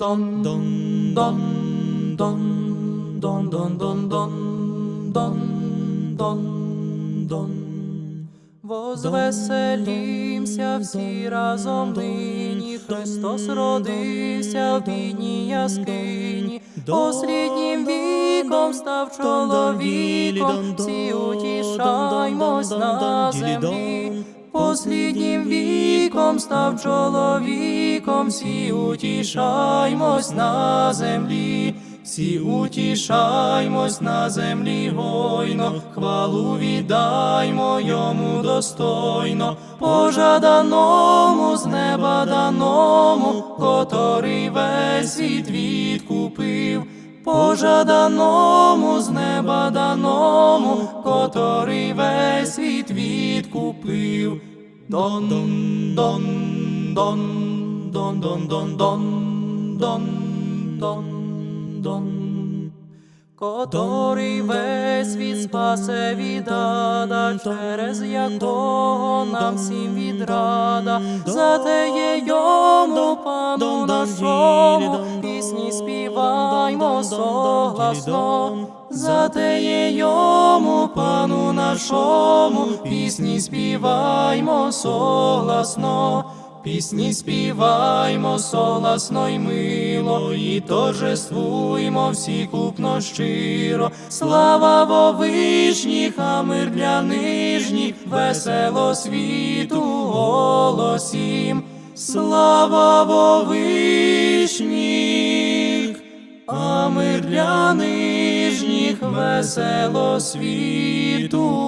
Дон, дон, дон, дон, дон, дон, дон, дон, дон, дон, дон. Возвеселімся всі разом нині, Христос родився в бідній яскині, Посліднім віком став чоловіком, всі утішаймось на землі. Посліднім віком став чоловіком, всі утішаймось на землі, всі утішаймось на землі гойно, хвалу віддаймо йому достойно, пожаданому з неба даному, котрий весь світ відкупив. Пожаданому з неба даному, котрий весь світ відкупив. Дон, дон, дон, дон, дон, дон, дон, дон, дон, дон, Котрий весь світ спасе від ада, через якого нам всім відрада, затеє йому пану нашому, пісні співаймо согласно. Затеє йому пану нашому, пісні співаймо согласно. Пісні співаймо согласно й мило, і торжествуймо всі купно щиро. Слава во вишніх, а мир для нижніх, весело світу голосім. Слава во вишніх, а мир для нижніх, весело світу.